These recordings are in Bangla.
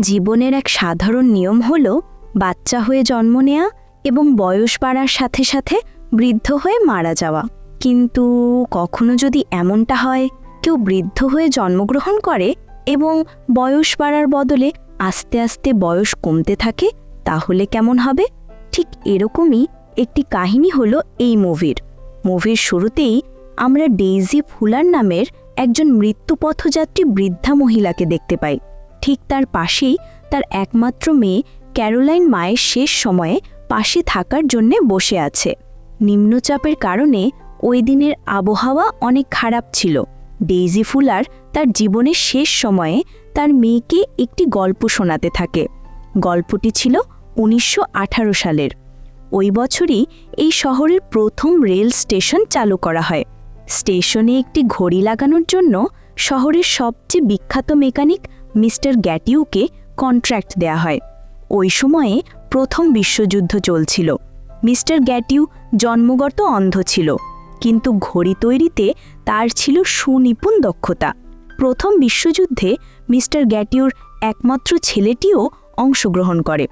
জীবনের এক সাধারণ নিয়ম হল বাচ্চা হয়ে জন্ম নেওয়া এবং বয়স বাড়ার সাথে সাথে বৃদ্ধ হয়ে মারা যাওয়া। কিন্তু কখনো যদি এমনটা হয়, কেউ বৃদ্ধ হয়ে জন্মগ্রহণ করে এবং বয়স বাড়ার বদলে আস্তে আস্তে বয়স কমতে থাকে, তাহলে কেমন হবে? ঠিক এরকমই একটি কাহিনী হলো এই মুভির। মুভির শুরুতেই আমরা ডেইজি ফুলার নামের একজন মৃত্যুপথযাত্রী বৃদ্ধা মহিলাকে দেখতে পাই। ঠিক তার পাশেই তার একমাত্র মেয়ে ক্যারোলাইন মায়ের শেষ সময়ে পাশে থাকার জন্যে বসে আছে। নিম্নচাপের কারণে ওই দিনের আবহাওয়া অনেক খারাপ ছিল। ডেইজি ফুলার তার জীবনের শেষ সময়ে তার মেয়েকে একটি গল্প শোনাতে থাকে। গল্পটি ছিল উনিশশো আঠারো সালের। ওই বছরই এই শহরের প্রথম রেল স্টেশন চালু করা হয়। স্টেশনে একটি ঘড়ি লাগানোর জন্য শহরের সবচেয়ে বিখ্যাত মেকানিক মিস্টার গ্যাটিউকে কন্ট্রাক্ট দেয়া হয়। ওই সময়ে প্রথম বিশ্বযুদ্ধ চলছিল। মিস্টার গ্যাটিউ জন্মগত অন্ধ ছিল, কিন্তু ঘড়ি তৈরিতে তার ছিল সুনিপুণ দক্ষতা। প্রথম বিশ্বযুদ্ধে মিস্টার গ্যাটিউর একমাত্র ছেলেটিও অংশগ্রহণ করে।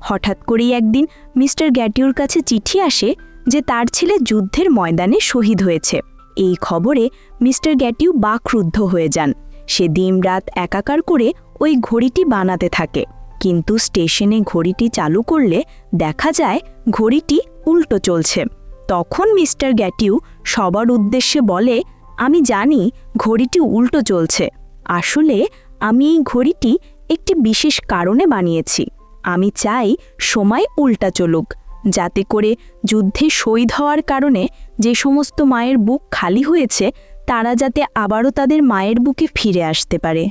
হঠাৎ করেই একদিন মিস্টার গ্যাটিউর কাছে চিঠি আসে যে তার ছেলে যুদ্ধের ময়দানে শহীদ হয়েছে। এই খবরে মিস্টার গ্যাটিউ বাকরুদ্ধ হয়ে যান। সে দিনরাত একাকার করে ওই ঘড়িটি বানাতে থাকে। কিন্তু স্টেশনে ঘড়িটি চালু করলে দেখা যায় ঘড়িটি উল্টো চলছে। তখন মিস্টার গ্যাটিউ সবার উদ্দেশ্যে বলে, আমি জানি ঘড়িটি উল্টো চলছে। আসলে আমি এই ঘড়িটি একটি বিশেষ কারণে বানিয়েছি। আমি চাই সময় উল্টা চলুক, যাতে করে যুদ্ধে শহীদ হওয়ার কারণে যে সমস্ত মায়ের বুক খালি হয়েছে তারা যাতে আবারও তাদের মায়ের বুকে ফিরে আসতে পারে।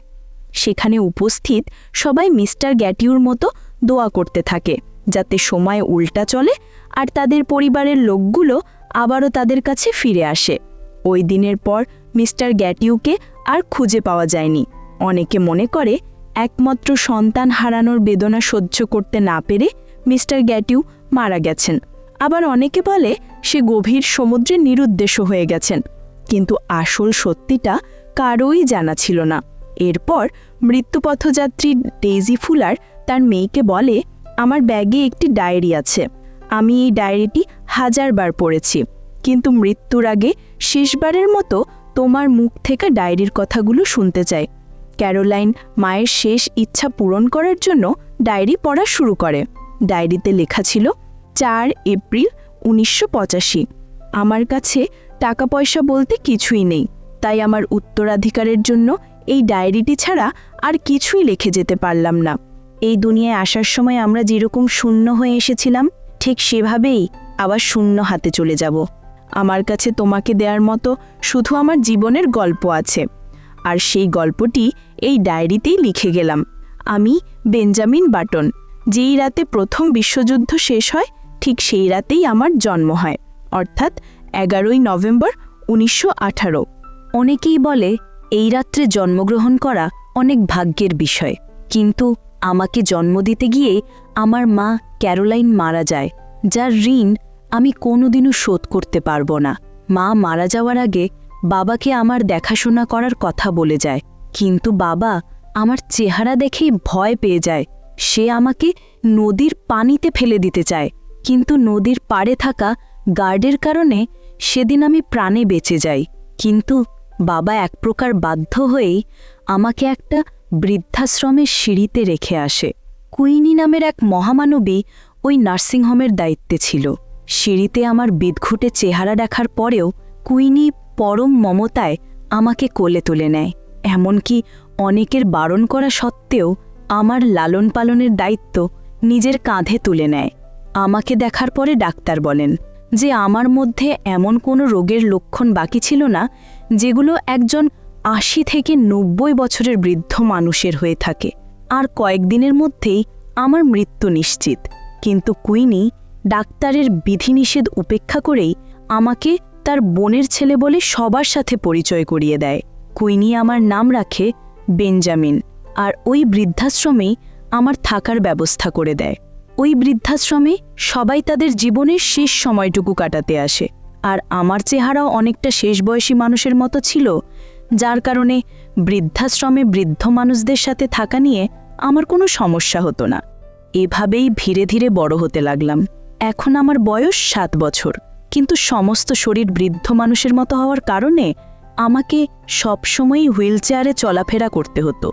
সেখানে উপস্থিত সবাই মিস্টার গ্যাটিউর মতো দোয়া করতে থাকে, যাতে সময় উল্টা চলে আর তাদের পরিবারের লোকগুলো আবারও তাদের কাছে ফিরে আসে। ওই দিনের পর মিস্টার গ্যাটিউকে আর খুঁজে পাওয়া যায়নি। অনেকে মনে করে একমাত্র সন্তান হারানোর বেদনা সহ্য করতে না পেরে মিস্টার গ্যাটিউ মারা গেছেন। আবার অনেকে বলে সে গভীর সমুদ্রে নিরুদ্দেশ্য হয়ে গেছেন। কিন্তু আসল সত্যিটা কারোই জানা ছিল না। এরপর মৃত্যুপথযাত্রী ডেইজি ফুলার তার মেয়েকে বলে, আমার ব্যাগে একটি ডায়েরি আছে। আমি এই ডায়েরিটি হাজারবার পড়েছি। কিন্তু মৃত্যুর আগে শেষবারের মতো তোমার মুখ থেকে ডায়েরির কথাগুলো শুনতে চাই। ক্যারোলাইন মায়ের শেষ ইচ্ছা পূরণ করার জন্য ডায়েরি পড়া শুরু করে। ডায়েরিতে লেখা ছিল, চার এপ্রিল উনিশশো পঁচাশি। আমার কাছে টাকা পয়সা বলতে কিছুই নেই। তাই আমার উত্তরাধিকারের জন্য এই ডায়েরিটি ছাড়া আর কিছুই লিখে যেতে পারলাম না। এই দুনিয়ায় আসার সময় আমরা যেরকম শূন্য হয়ে এসেছিলাম, ঠিক সেভাবেই আবার শূন্য হাতে চলে যাব। আমার কাছে তোমাকে দেওয়ার মতো শুধু আমার জীবনের গল্প আছে। আর সেই গল্পটি এই ডায়েরিতেই লিখে গেলাম। আমি বেঞ্জামিন বাটন। যেই রাতে প্রথম বিশ্বযুদ্ধ শেষ হয়, ঠিক সেই রাতেই আমার জন্ম হয়। অর্থাৎ এগারোই নভেম্বর উনিশশো আঠারো। অনেকেই বলে, এই রাত্রে জন্মগ্রহণ করা অনেক ভাগ্যের বিষয়। কিন্তু আমাকে জন্ম দিতে গিয়ে আমার মা ক্যারোলাইন মারা যায়, যার ঋণ আমি কোনোদিনও শোধ করতে পারব না। মা মারা যাওয়ার আগে বাবাকে আমার দেখাশোনা করার কথা বলে যায়। কিন্তু বাবা আমার চেহারা দেখেই ভয় পেয়ে যায়। সে আমাকে নদীর পানিতে ফেলে দিতে চায়। কিন্তু নদীর পাড়ে থাকা গার্ডের কারণে সেদিন আমি প্রাণে বেঁচে যাই, কিন্তু বাবা এক প্রকার বাধ্য হয়েই আমাকে একটা বৃদ্ধাশ্রমের সিঁড়িতে রেখে আসে। কুইনি নামের এক মহামানবী ওই নার্সিংহোমের দায়িত্বে ছিল। সিঁড়িতে আমার বিদঘুটে চেহারা দেখার পরেও কুইনি পরম মমতায় আমাকে কোলে তুলে নেয়। এমনকি অনেকের বারণ করা সত্ত্বেও আমার লালন পালনের দায়িত্ব নিজের কাঁধে তুলে নেয়। আমাকে দেখার পরে ডাক্তার বলেন যে আমার মধ্যে এমন কোনো রোগের লক্ষণ বাকি ছিল না, যেগুলো একজন আশি থেকে নব্বই বছরের বৃদ্ধ মানুষের হয়ে থাকে। আর কয়েকদিনের মধ্যেই আমার মৃত্যু নিশ্চিত। কিন্তু কুইনি ডাক্তারের বিধিনিষেধ উপেক্ষা করেই আমাকে তার বোনের ছেলে বলে সবার সাথে পরিচয় করিয়ে দেয়। কুইনি আমার নাম রাখে বেঞ্জামিন, আর ওই বৃদ্ধাশ্রমেই আমার থাকার ব্যবস্থা করে দেয়। ওই বৃদ্ধাশ্রমে সবাই তাদের জীবনের শেষ সময়টুকু কাটাতে আসে। আর আমার চেহারাও অনেকটা শেষ বয়সী মানুষের মতো ছিল, যার কারণে বৃদ্ধাশ্রমে বৃদ্ধ মানুষদের সাথে থাকা নিয়ে আমার কোনো সমস্যা হতো না। এভাবেই ধীরে ধীরে বড় হতে লাগলাম। এখন আমার বয়স সাত বছর, কিন্তু সমস্ত শরীর বৃদ্ধ মানুষের মতো হওয়ার কারণে আমাকে সবসময়ই হুইল চেয়ারে চলাফেরা করতে হতো।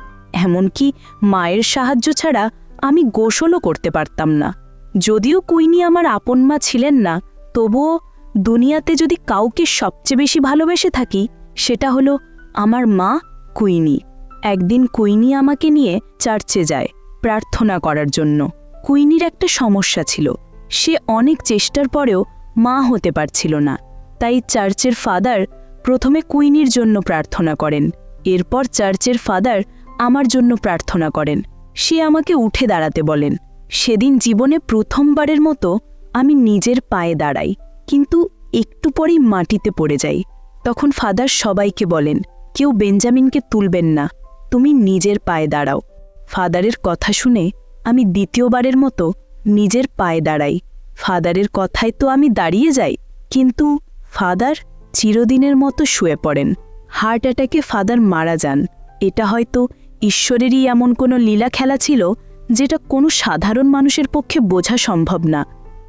এমনকি মায়ের সাহায্য ছাড়া আমি গোসলও করতে পারতাম না। যদিও কুইনি আমার আপন মা ছিলেন না, তবুও দুনিয়াতে যদি কাউকে সবচেয়ে বেশি ভালোবেসে থাকি, সেটা হলো আমার মা কুইনি। একদিন কুইনি আমাকে নিয়ে চার্চে যায় প্রার্থনা করার জন্য। কুইনির একটা সমস্যা ছিল। সে অনেক চেষ্টার পরেও মা হতে পারছিল না। তাই চার্চের ফাদার প্রথমে কুইনির জন্য প্রার্থনা করেন। এরপর চার্চের ফাদার আমার জন্য প্রার্থনা করেন। সে আমাকে উঠে দাঁড়াতে বলেন। সেদিন জীবনে প্রথমবারের মতো আমি নিজের পায়ে দাঁড়াই, কিন্তু একটু পরেই মাটিতে পড়ে যাই। তখন ফাদার সবাইকে বলেন, কেউ বেঞ্জামিনকে তুলবেন না, তুমি নিজের পায়ে দাঁড়াও। ফাদারের কথা শুনে আমি দ্বিতীয়বারের মতো নিজের পায়ে দাঁড়াই। ফাদারের কথায় তো আমি দাঁড়িয়ে যাই, কিন্তু ফাদার চিরদিনের মতো শুয়ে পড়েন। হার্ট অ্যাটাকে ফাদার মারা যান। এটা হয়তো ঈশ্বরেরই এমন কোনো লীলা খেলা ছিল যেটা কোনো সাধারণ মানুষের পক্ষে বোঝা সম্ভব না।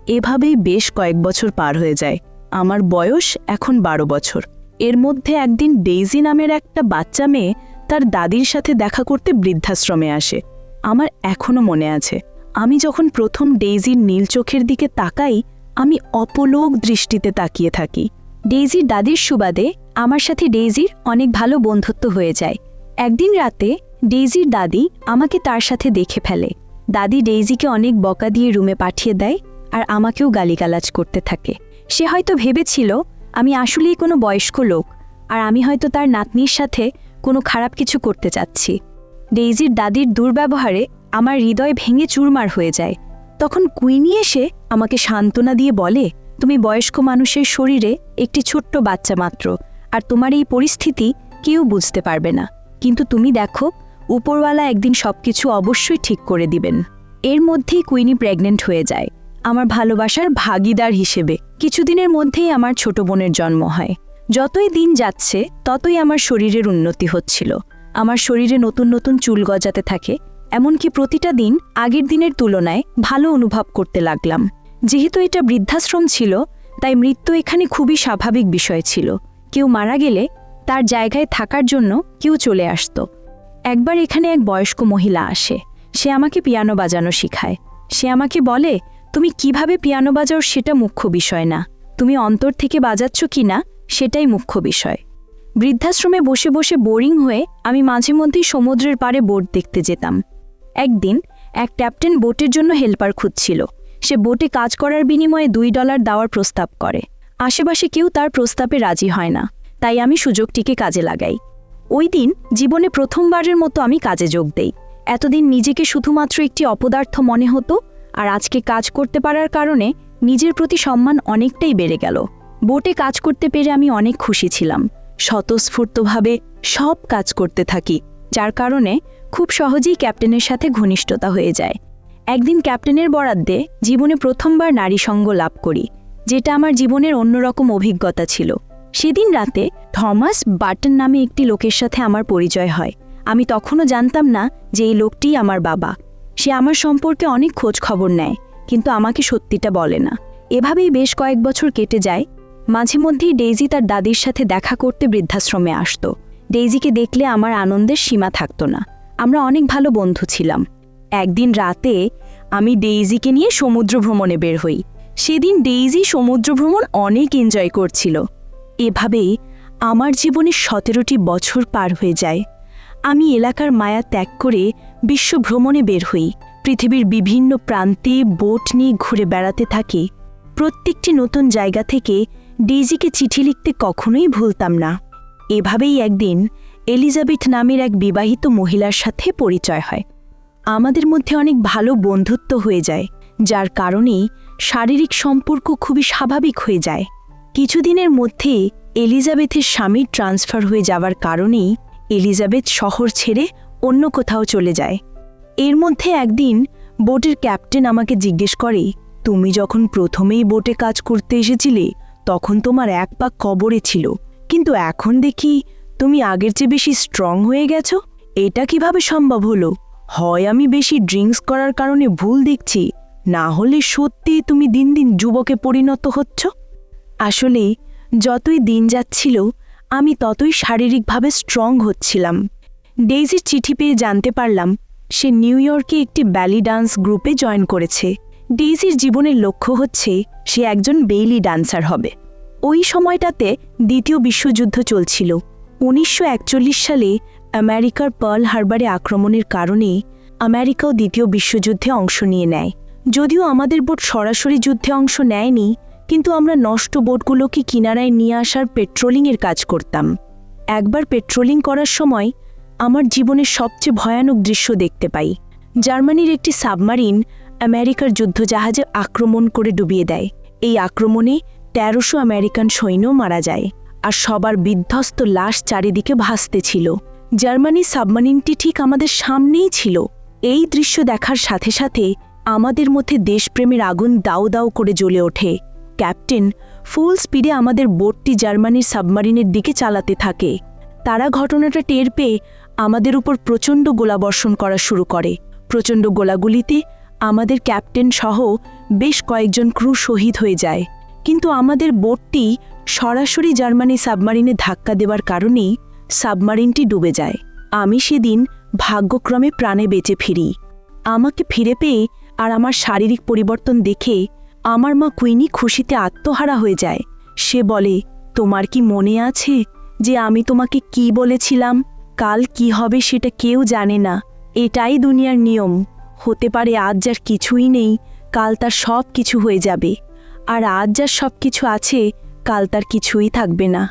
এভাবেই বেশ কয়েক বছর পার হয়ে যায়। আমার বয়স এখন বারো বছর। এর মধ্যে একদিন ডেইজি নামের একটা বাচ্চা মেয়ে তার দাদির সাথে দেখা করতে বৃদ্ধাশ্রমে আসে। আমার এখনও মনে আছে। আমি যখন প্রথম ডেইজির নীল চোখের দিকে তাকাই, আমি অপলোক দৃষ্টিতে তাকিয়ে থাকি। ডেইজির দাদির সুবাদে আমার সাথে ডেইজির অনেক ভালো বন্ধুত্ব হয়ে যায়। একদিন রাতে ডেইজির দাদি আমাকে তার সাথে দেখে ফেলে। দাদি ডেইজিকে অনেক বকা দিয়ে রুমে পাঠিয়ে দেয় আর আমাকেও গালিগালাজ করতে থাকে। সে হয়তো ভেবেছিল, আমি আসলেই কোনো বয়স্ক লোক আর আমি হয়তো তার নাতনির সাথে কোনো খারাপ কিছু করতে চাচ্ছি। ডেইজির দাদির দুর্ব্যবহারে আমার হৃদয় ভেঙে চুরমার হয়ে যায়। তখন কুইনি এসে আমাকে সান্ত্বনা দিয়ে বলে, তুমি বয়স্ক মানুষের শরীরে একটি ছোট্ট বাচ্চা মাত্র আর তোমার এই পরিস্থিতি কেউ বুঝতে পারবে না। কিন্তু তুমি দেখো উপরওয়ালা একদিন সবকিছু অবশ্যই ঠিক করে দিবেন। এর মধ্যেই কুইনি প্রেগনেন্ট হয়ে যায়। আমার ভালোবাসার ভাগিদার হিসেবে। কিছুদিনের মধ্যেই আমার ছোট বোনের জন্ম হয়। যতই দিন যাচ্ছে, ততই আমার শরীরের উন্নতি হচ্ছিল। আমার শরীরে নতুন নতুন চুল গজাতে থাকে। এমনকি প্রতিটা দিন, আগের দিনের তুলনায় ভালো অনুভব করতে লাগলাম। যেহেতু এটা বৃদ্ধাশ্রম ছিল, তাই মৃত্যু এখানে খুবই স্বাভাবিক বিষয় ছিল। কেউ মারা গেলে, তার জায়গায় থাকার জন্য কেউ চলে আসত। একবার এখানে এক বয়স্ক মহিলা আসে। সে আমাকে পিয়ানো বাজানো শিখায়। সে আমাকে বলে, তুমি কীভাবে পিয়ানো বাজাও সেটা মুখ্য বিষয় না। তুমি অন্তর থেকে বাজাচ্ছ কি না, সেটাই মুখ্য বিষয়। বৃদ্ধাশ্রমে বসে বসে বোরিং হয়ে আমি মাঝে মধ্যেই সমুদ্রের পাড়ে বোট দেখতে যেতাম। একদিন এক ক্যাপ্টেন বোটের জন্য হেল্পার খুঁজছিল। সে বোটে কাজ করার বিনিময়ে দুই ডলার দেওয়ার প্রস্তাব করে। আশেপাশে কেউ তার প্রস্তাবে রাজি হয় না। তাই আমি সুযোগটিকে কাজে লাগাই। ওই দিন জীবনে প্রথমবারের মতো আমি কাজে যোগ দেই। এতদিন নিজেকে শুধুমাত্র একটি অপদার্থ মনে হতো, আর আজকে কাজ করতে পারার কারণে নিজের প্রতি সম্মান অনেকটাই বেড়ে গেল। বোটে কাজ করতে পেরে আমি অনেক খুশি ছিলাম। স্বতঃস্ফূর্তভাবে সব কাজ করতে থাকি, যার কারণে খুব সহজেই ক্যাপ্টেনের সাথে ঘনিষ্ঠতা হয়ে যায়। একদিন ক্যাপ্টেনের বরাদ্দে জীবনে প্রথমবার নারী সঙ্গ লাভ করি, যেটা আমার জীবনের অন্যরকম অভিজ্ঞতা ছিল। সেদিন রাতে থমাস বাটন নামে একটি লোকের সাথে আমার পরিচয় হয়। আমি তখনও জানতাম না যে এই লোকটিই আমার বাবা। সে আমার সম্পর্কে অনেক খোঁজ খবর নেয়, কিন্তু আমাকে সত্যিটা বলে না। এভাবেই বেশ কয়েক বছর কেটে যায়। মাঝে মধ্যেই ডেইজি তার দাদির সাথে দেখা করতে বৃদ্ধাশ্রমে আসতো। ডেইজিকে দেখলে আমার আনন্দের সীমা থাকতো না। আমরা অনেক ভালো বন্ধু ছিলাম। একদিন রাতে আমি ডেইজিকে নিয়ে সমুদ্র ভ্রমণে বের হই। সেদিন ডেইজি সমুদ্র ভ্রমণ অনেক এনজয় করছিল। এভাবেই আমার জীবনে সতেরোটি বছর পার হয়ে যায়। আমি এলাকার মায়া ত্যাগ করে বিশ্ব ভ্রমণে বের হই। পৃথিবীর বিভিন্ন প্রান্তে বোট নিয়ে ঘুরে বেড়াতে থাকি। প্রত্যেকটি নতুন জায়গা থেকে ডেইজিকে চিঠি লিখতে কখনোই ভুলতাম না। এভাবেই একদিন এলিজাবেথ নামের এক বিবাহিত মহিলার সাথে পরিচয় হয়। আমাদের মধ্যে অনেক ভালো বন্ধুত্ব হয়ে যায়, যার কারণেই শারীরিক সম্পর্ক খুবই স্বাভাবিক হয়ে যায়। কিছুদিনের মধ্যে এলিজাবেথের স্বামীর ট্রান্সফার হয়ে যাওয়ার কারণেই এলিজাবেথ শহর ছেড়ে অন্য কোথাও চলে যায়। এর মধ্যে একদিন বোটের ক্যাপ্টেন আমাকে জিজ্ঞেস করে, তুমি যখন প্রথমেই বোটে কাজ করতে এসেছিলে, তখন তোমার এক পা কবরে ছিল। কিন্তু এখন দেখি তুমি আগের চেয়ে বেশি স্ট্রং হয়ে গেছো। এটা কীভাবে সম্ভব হলো? হয় আমি বেশি ড্রিঙ্কস করার কারণে ভুল দেখছি, না হলে সত্যি তুমি দিন দিন যুবকে পরিণত হচ্ছ? আসলে যতই দিন যাচ্ছিল, আমি ততই শারীরিকভাবে স্ট্রং হচ্ছিলাম। ডেইজির চিঠি পেয়ে জানতে পারলাম, সে নিউ ইয়র্কে একটি ব্যালি ডান্স গ্রুপে জয়েন করেছে। ডেইজির জীবনের লক্ষ্য হচ্ছে, সে একজন বেইলি ডান্সার হবে। ওই সময়টাতে দ্বিতীয় বিশ্বযুদ্ধ চলছিল। উনিশশো একচল্লিশ সালে আমেরিকার পার্ল হারবারে আক্রমণের কারণে আমেরিকাও দ্বিতীয় বিশ্বযুদ্ধে অংশ নিয়ে নেয়। যদিও আমাদের বোট সরাসরি যুদ্ধে অংশ নেয়নি কিন্তু আমরা নষ্ট বোটগুলোকে কিনারায় নিয়ে আসার পেট্রোলিংয়ের কাজ করতাম। একবার পেট্রোলিং করার সময় আমার জীবনের সবচেয়ে ভয়ানক দৃশ্য দেখতে পাই। জার্মানির একটি সাবমারিন আমেরিকার যুদ্ধজাহাজে আক্রমণ করে ডুবিয়ে দেয়। এই আক্রমণে তেরোশো আমেরিকান সৈন্য মারা যায় আর সবার বিধ্বস্ত লাশ চারিদিকে ভাসতেছিল জার্মানি সাবমারিনটি ঠিক আমাদের সামনেই ছিল। এই দৃশ্য দেখার সাথে সাথে আমাদের মধ্যে দেশপ্রেমের আগুন দাউ দাউ করে জ্বলে ওঠে। ক্যাপ্টেন ফুল স্পিডে আমাদের বোটটি জার্মানির সাবমারিনের দিকে চালাতে থাকে। তারা ঘটনাটা টের পেয়ে আমাদের উপর প্রচণ্ড গোলাবর্ষণ করা শুরু করে। প্রচণ্ড গোলাগুলিতে আমাদের ক্যাপ্টেন সহ বেশ কয়েকজন ক্রু শহীদ হয়ে যায়। কিন্তু আমাদের বোটটি সরাসরি জার্মানি সাবমারিনে ধাক্কা দেওয়ার কারণেই সাবমারিনটি ডুবে যায়। আমি সেদিন ভাগ্যক্রমে প্রাণে বেঁচে ফিরি। আমাকে ফিরে পেয়ে আর আমার শারীরিক পরিবর্তন দেখে আমার মা কুইনি খুশিতে আত্মহারা হয়ে যায়। সে বলে, তোমার কি মনে আছে যে আমি তোমাকে কি বলেছিলাম? কাল কি হবে সেটা কেউ জানে না। এটাই দুনিয়ার নিয়ম। হতে পারে আজ যার কিছুই নেই, কাল তার সব কিছু হয়ে যাবে। আর আজ যার সব কিছু আছে, কাল তার কিছুই থাকবে না।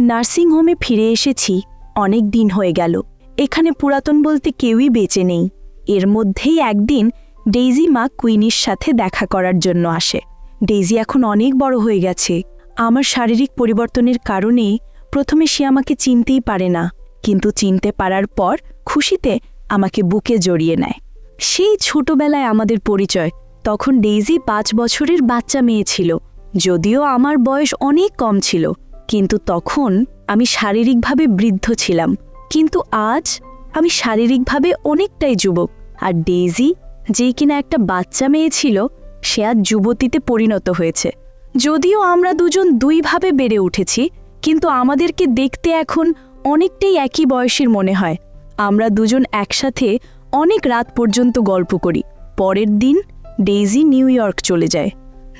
নার্সিংহোমে ফিরে এসেছি। অনেক দিন হয়ে গেল। এখানে পুরাতন বলতে কেউই বেঁচে নেই। এর মধ্যেই একদিন ডেইজি মা কুইনির সাথে দেখা করার জন্য আসে। ডেইজি এখন অনেক বড় হয়ে গেছে। আমার শারীরিক পরিবর্তনের কারণে প্রথমে সে আমাকে চিনতেই পারে না। কিন্তু চিনতে পারার পর খুশিতে আমাকে বুকে জড়িয়ে নেয়। সেই ছোটবেলায় আমাদের পরিচয়। তখন ডেইজি পাঁচ বছরের বাচ্চা মেয়ে ছিল। যদিও আমার বয়স অনেক কম ছিল। কিন্তু তখন আমি শারীরিকভাবে বৃদ্ধ ছিলাম। কিন্তু আজ আমি শারীরিকভাবে অনেকটাই যুবক। আর ডেইজি যেই কিনা একটা বাচ্চা মেয়ে ছিল, সে আজ যুবতীতে পরিণত হয়েছে। যদিও আমরা দুজন দুইভাবে বেড়ে উঠেছি, কিন্তু আমাদেরকে দেখতে এখন অনেকটাই একই বয়সের মনে হয়। আমরা দুজন একসাথে অনেক রাত পর্যন্ত গল্প করি। পরের দিন ডেইজি নিউ ইয়র্ক চলে যায়।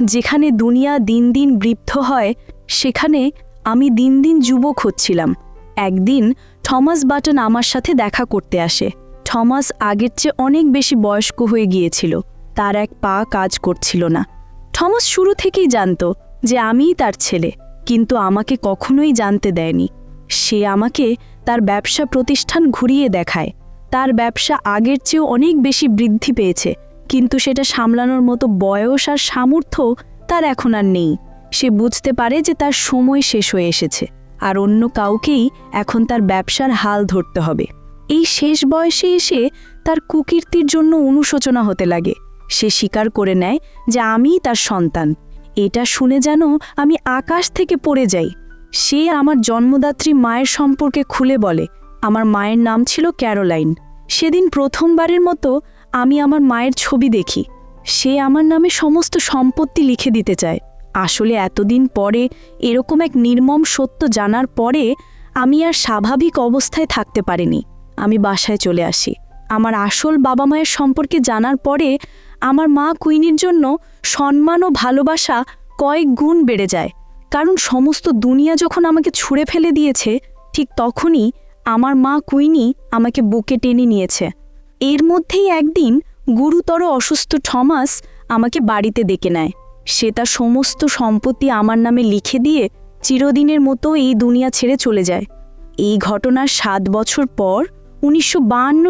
যেখানে দুনিয়া দিন দিন বৃদ্ধ হয়, সেখানে আমি দিন দিন যুবক হচ্ছিলাম। একদিন থমাস বাটন আমার সাথে দেখা করতে আসে। থমাস আগের চেয়ে অনেক বেশি বয়স্ক হয়ে গিয়েছিল। তার এক পা কাজ করছিল না। থমাস শুরু থেকেই জানত যে আমিই তার ছেলে, কিন্তু আমাকে কখনোই জানতে দেয়নি। সে আমাকে তার ব্যবসা প্রতিষ্ঠান ঘুরিয়ে দেখায়। তার ব্যবসা আগের চেয়েও অনেক বেশি বৃদ্ধি পেয়েছে, কিন্তু সেটা সামলানোর মতো বয়স আর সামর্থ্য তার এখন আর নেই। সে বুঝতে পারে যে তার সময় শেষ হয়ে এসেছে, আর অন্য কাউকেই এখন তার ব্যবসার হাল ধরতে হবে। এই শেষ বয়সে এসে তার কুকীর্তির জন্য অনুশোচনা হতে লাগে। সে স্বীকার করে নেয় যে আমিই তার সন্তান। এটা শুনে যেন আমি আকাশ থেকে পড়ে যাই। সে আমার জন্মদাত্রী মায়ের সম্পর্কে খুলে বলে, আমার মায়ের নাম ছিল ক্যারোলাইন। সেদিন প্রথমবারের মতো আমি আমার মায়ের ছবি দেখি। সে আমার নামে সমস্ত সম্পত্তি লিখে দিতে চায়। আসলে এতদিন পরে এরকম এক নির্মম সত্য জানার পরে আমি আর স্বাভাবিক অবস্থায় থাকতে পারিনি। আমি বাসায় চলে আসি। আমার আসল বাবা মায়ের সম্পর্কে জানার পরে আমার মা কুইনির জন্য সম্মান ও ভালোবাসা কয়েক গুণ বেড়ে যায়। কারণ সমস্ত দুনিয়া যখন আমাকে ছুঁড়ে ফেলে দিয়েছে, ঠিক তখনই আমার মা কুইনি আমাকে বুকে টেনে নিয়েছে। এর মধ্যেই একদিন গুরুতর অসুস্থ থমাস আমাকে বাড়িতে ডেকে নেয়। সে তার সমস্ত সম্পত্তি আমার নামে লিখে দিয়ে চিরদিনের মতো এই দুনিয়া ছেড়ে চলে যায়। এই ঘটনার সাত বছর পর উনিশশো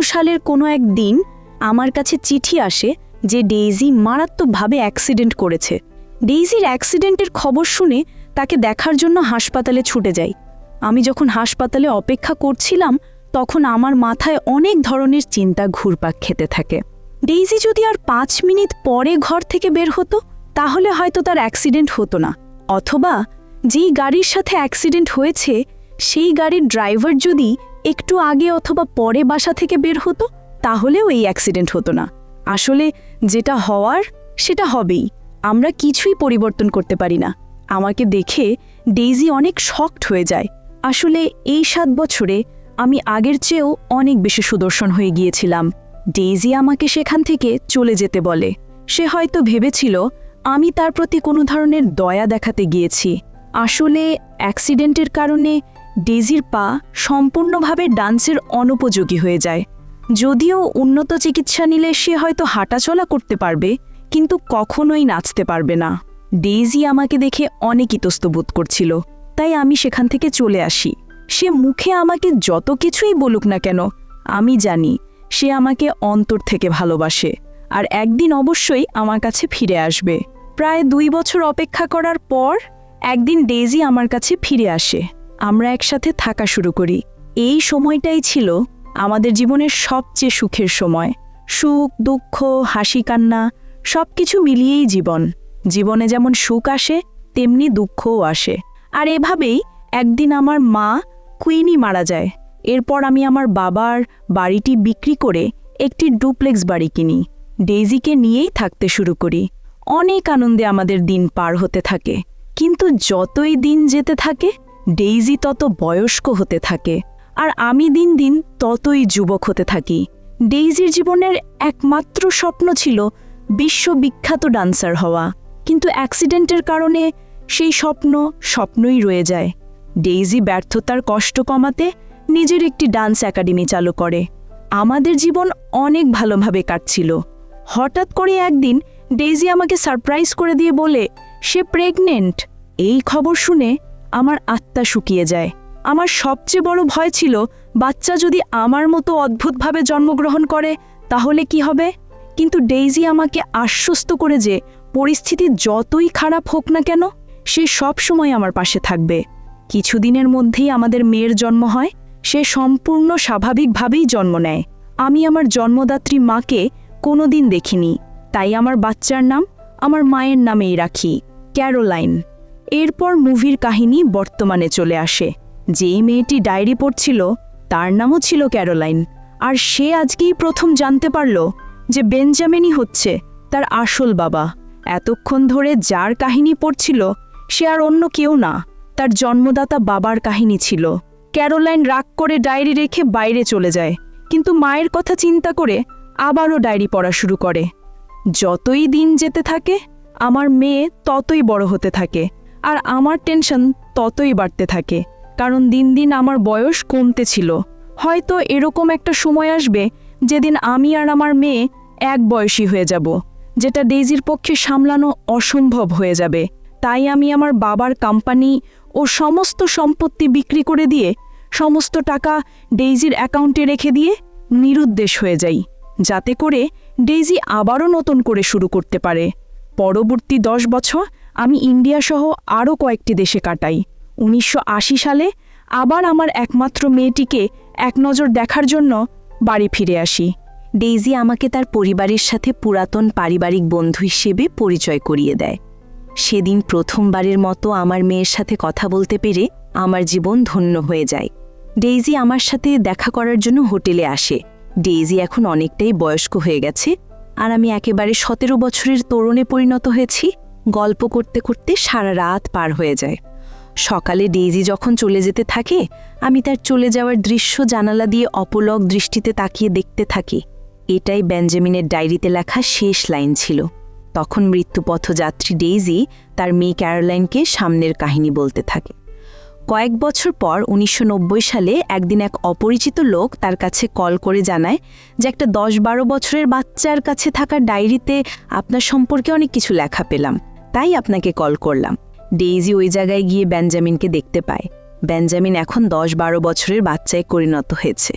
সালের কোনো এক দিন আমার কাছে চিঠি আসে যে ডেইজি মারাত্মকভাবে অ্যাক্সিডেন্ট করেছে। ডেইজির অ্যাক্সিডেন্টের খবর শুনে তাকে দেখার জন্য হাসপাতালে ছুটে যাই। আমি যখন হাসপাতালে অপেক্ষা করছিলাম, তখন আমার মাথায় অনেক ধরনের চিন্তা ঘুরপাক খেতে থাকে। ডেইজি যদি আর পাঁচ মিনিট পরে ঘর থেকে বের হতো, তাহলে হয়তো তার অ্যাক্সিডেন্ট হতো না। অথবা যেই গাড়ির সাথে অ্যাক্সিডেন্ট হয়েছে, সেই গাড়ির ড্রাইভার যদি একটু আগে অথবা পরে বাসা থেকে বের হতো, তাহলেও এই অ্যাক্সিডেন্ট হতো না। আসলে যেটা হওয়ার, সেটা হবেই। আমরা কিছুই পরিবর্তন করতে পারি না। আমাকে দেখে ডেইজি অনেক শক্ট হয়ে যায়। আসলে এই সাত বছরে আমি আগের চেয়েও অনেক বেশি সুদর্শন হয়ে গিয়েছিলাম। ডেইজি আমাকে সেখান থেকে চলে যেতে বলে। সে হয়তো ভেবেছিল, আমি তার প্রতি কোনো ধরনের দয়া দেখাতে গিয়েছি। আসলে অ্যাক্সিডেন্টের কারণে ডেজির পা সম্পূর্ণভাবে ডান্সের অনুপযোগী হয়ে যায়। যদিও উন্নত চিকিৎসা নিলে সে হয়তো হাঁটাচলা করতে পারবে, কিন্তু কখনোই নাচতে পারবে না। ডেইজি আমাকে দেখে অনেক ইতস্ত বোধ করছিল, তাই আমি সেখান থেকে চলে আসি। সে মুখে আমাকে যত কিছুই বলুক না কেন, আমি জানি সে আমাকে অন্তর থেকে ভালোবাসে আর একদিন অবশ্যই আমার কাছে ফিরে আসবে। প্রায় দুই বছর অপেক্ষা করার পর একদিন ডেইজি আমার কাছে ফিরে আসে। আমরা একসাথে থাকা শুরু করি। এই সময়টাই ছিল আমাদের জীবনের সবচেয়ে সুখের সময়। সুখ, দুঃখ, হাসি, কান্না সব কিছু মিলিয়েই জীবন। জীবনে যেমন সুখ আসে, তেমনি দুঃখও আসে। আর এভাবেই একদিন আমার মা কুইনি মারা যায়। এরপর আমি আমার বাবার বাড়িটি বিক্রি করে একটি ডুপ্লেক্স বাড়ি কিনি। ডেইজিকে নিয়েই থাকতে শুরু করি। অনেক আনন্দে আমাদের দিন পার হতে থাকে। কিন্তু যতই দিন যেতে থাকে ডেইজি তত বয়স্ক হতে থাকে, আর আমি দিন দিন ততই যুবক হতে থাকি। ডেইজির জীবনের একমাত্র স্বপ্ন ছিল বিশ্ববিখ্যাত ডান্সার হওয়া, কিন্তু অ্যাক্সিডেন্টের কারণে সেই স্বপ্ন স্বপ্নই রয়ে যায়। ডেইজি ব্যর্থতার কষ্ট কমাতে নিজের একটি ডান্স একাডেমি চালু করে। আমাদের জীবন অনেক ভালোভাবে কাটছিল। হঠাৎ করে একদিন ডেইজি আমাকে সারপ্রাইজ করে দিয়ে বলে, সে প্রেগনেন্ট? এই খবর শুনে আমার আত্মা শুকিয়ে যায়। আমার সবচেয়ে বড় ভয় ছিল, বাচ্চা যদি আমার মতো অদ্ভুতভাবে জন্মগ্রহণ করে, তাহলে কি হবে? কিন্তু ডেইজি আমাকে আশ্বস্ত করে যে, পরিস্থিতি যতই খারাপ হোক না কেন, সে সব সময় আমার পাশে থাকবে। কিছুদিনের মধ্যেই আমাদের মেয়ের জন্ম হয়। সে সম্পূর্ণ স্বাভাবিকভাবেই জন্ম নেয়। আমি আমার জন্মদাত্রী মাকে কোনোদিন দেখিনি। তাই আমার বাচ্চার নাম, আমার মায়ের নামেই রাখি। ক্যারোলাইন। এরপর মুভির কাহিনী বর্তমানে চলে আসে। যেই মেয়েটি ডায়েরি পড়ছিল, তার নামও ছিল ক্যারোলাইন। আর সে আজকেই প্রথম জানতে পারল যে বেঞ্জামিনই হচ্ছে তার আসল বাবা। এতক্ষণ ধরে যার কাহিনী পড়ছিল, সে আর অন্য কেউ না, তার জন্মদাতা বাবার কাহিনী ছিল। ক্যারোলাইন রাগ করে ডায়েরি রেখে বাইরে চলে যায়, কিন্তু মায়ের কথা চিন্তা করে আবারও ডায়েরি পড়া শুরু করে। যতই দিন যেতে থাকে, আমার মেয়ে ততই বড় হতে থাকে। আর আমার টেনশন ততই বাড়তে থাকে, কারণ দিন দিন আমার বয়স কমতে ছিল। হয়তো এরকম একটা সময় আসবে যেদিন আমি আর আমার মেয়ে এক বয়সী হয়ে যাব, যেটা ডেইজির পক্ষে সামলানো অসম্ভব হয়ে যাবে। তাই আমি আমার বাবার কোম্পানি ও সমস্ত সম্পত্তি বিক্রি করে দিয়ে সমস্ত টাকা ডেইজির অ্যাকাউন্টে রেখে দিয়ে নিরুদ্দেশ হয়ে যাই, যাতে করে ডেইজি আবারও নতুন করে শুরু করতে পারে। পরবর্তী দশ বছর আমি ইন্ডিয়া সহ আরও কয়েকটি দেশে কাটাই। উনিশশো আশি সালে আবার আমার একমাত্র মেয়েটিকে এক নজর দেখার জন্য বাড়ি ফিরে আসি। ডেইজি আমাকে তার পরিবারের সাথে পুরাতন পারিবারিক বন্ধু হিসেবে পরিচয় করিয়ে দেয়। সেদিন প্রথমবারের মতো আমার মেয়ের সাথে কথা বলতে পেরে আমার জীবন ধন্য হয়ে যায়। ডেইজি আমার সাথে দেখা করার জন্য হোটেলে আসে। ডেইজি এখন অনেকটাই বয়স্ক হয়ে গেছে আর আমি একেবারে সতেরো বছরের তরুণে পরিণত হয়েছি। গল্প করতে করতে সারা রাত পার হয়ে যায়। সকালে ডেইজি যখন চলে যেতে থাকে, আমি তার চলে যাওয়ার দৃশ্য জানালা দিয়ে অপলক দৃষ্টিতে তাকিয়ে দেখতে থাকি। এটাই বেঞ্জামিনের ডায়েরিতে লেখা শেষ লাইন ছিল। তখন মৃত্যুপথযাত্রী ডেইজি তার মেয়ে ক্যারোলাইনকে সামনের কাহিনী বলতে থাকে। কয়েক বছর পর উনিশশো নব্বই সালে একদিন এক অপরিচিত লোক তার কাছে কল করে জানায় যে একটা দশ বারো বছরের বাচ্চার কাছে থাকা ডায়েরিতে আপনার সম্পর্কে অনেক কিছু লেখা পেলাম। তাই আপনাকে কল করলাম। ডেইজি ওই জায়গায় গিয়ে বেঞ্জামিনকে দেখতে পায়। বেঞ্জামিন এখন দশ বারো বছরের বাচ্চায় পরিণত হয়েছে।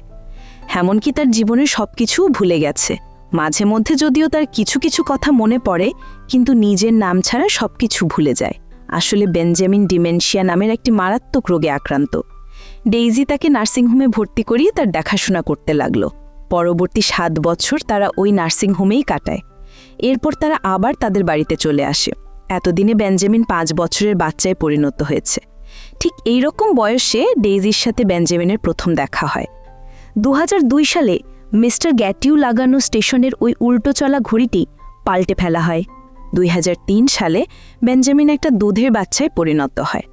এমনকি তার জীবনের সব কিছুও ভুলে গেছে। মাঝে মধ্যে যদিও তার কিছু কিছু কথা মনে পড়ে, কিন্তু নিজের নাম ছাড়া সব কিছু ভুলে যায়। আসলে বেঞ্জামিন ডিমেনশিয়া নামের একটি মারাত্মক রোগে আক্রান্ত। ডেইজি তাকে নার্সিংহোমে ভর্তি করিয়ে তার দেখাশোনা করতে লাগল। পরবর্তী সাত বছর তারা ওই নার্সিংহোমেই কাটায়। এরপর তারা আবার তাদের বাড়িতে চলে আসে। এতদিনে বেঞ্জামিন পাঁচ বছরের বাচ্চায় পরিণত হয়েছে। ঠিক এই রকম বয়সে ডেইজির সাথে বেঞ্জামিনের প্রথম দেখা হয়। দু হাজার দুই সালে মিস্টার গ্যাটিউ লাগানো স্টেশনের ওই উল্টো চলা ঘড়িটি পাল্টে ফেলা হয়। দুই হাজার তিন সালে বেঞ্জামিন একটা দুধের বাচ্চায় পরিণত হয়।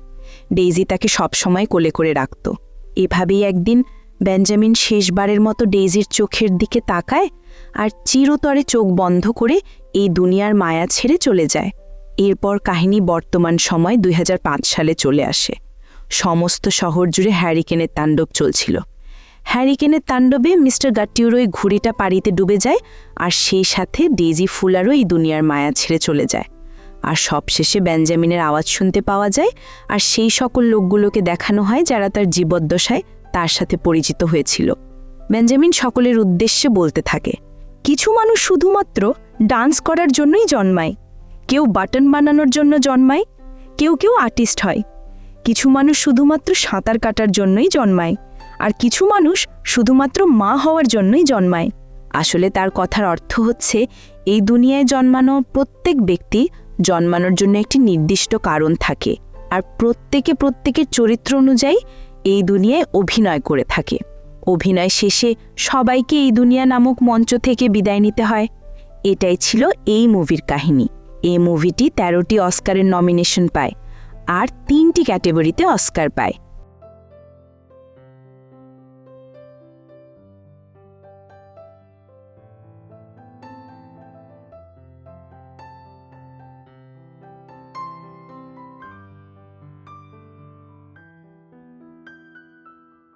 ডেইজি তাকে সবসময় কোলে করে রাখত। এভাবেই একদিন বেঞ্জামিন শেষবারের মতো ডেইজির চোখের দিকে তাকায় আর চিরতরে চোখ বন্ধ করে এই দুনিয়ার মায়া ছেড়ে চলে যায়। এরপর কাহিনী বর্তমান সময় দুই হাজার পাঁচ সালে চলে আসে। সমস্ত শহর জুড়ে হ্যারিকেনের তাণ্ডব চলছিল। হ্যারিকেনের তাণ্ডবে মিস্টার গাট্টিউর ওই ঘুড়িটা পাড়িতে ডুবে যায় আর সেই সাথে ডেজি ফুলারও এই দুনিয়ার মায়া ছেড়ে চলে যায়। আর সবশেষে বেঞ্জামিনের আওয়াজ শুনতে পাওয়া যায় আর সেই সকল লোকগুলোকে দেখানো হয় যারা তার জীবদ্দশায় তার সাথে পরিচিত হয়েছিল। বেঞ্জামিন সকলের উদ্দেশ্যে বলতে থাকে, কিছু মানুষ শুধুমাত্র ডান্স করার জন্যই জন্মায় কেউ বাটন বানানোর জন্য জন্মায়, কেউ কেউ আর্টিস্ট হয়। কিছু মানুষ শুধুমাত্র সাঁতার কাটার জন্যই জন্মায়, আর কিছু মানুষ শুধুমাত্র মা হওয়ার জন্যই জন্মায়। আসলে তার কথার অর্থ হচ্ছে, এই দুনিয়ায় জন্মানো প্রত্যেক ব্যক্তি জন্মানোর জন্য একটি নির্দিষ্ট কারণ থাকে, আর প্রত্যেকে প্রত্যেকের চরিত্র অনুযায়ী এই দুনিয়ায় অভিনয় করে থাকে। অভিনয় শেষে সবাইকে এই দুনিয়া নামক মঞ্চ থেকে বিদায় নিতে হয়। এটাই ছিল এই মুভির কাহিনী। এই মুভিটি তেরোটি অস্কারের নমিনেশন পায় আর তিনটি ক্যাটেগরিতে অস্কার পায়।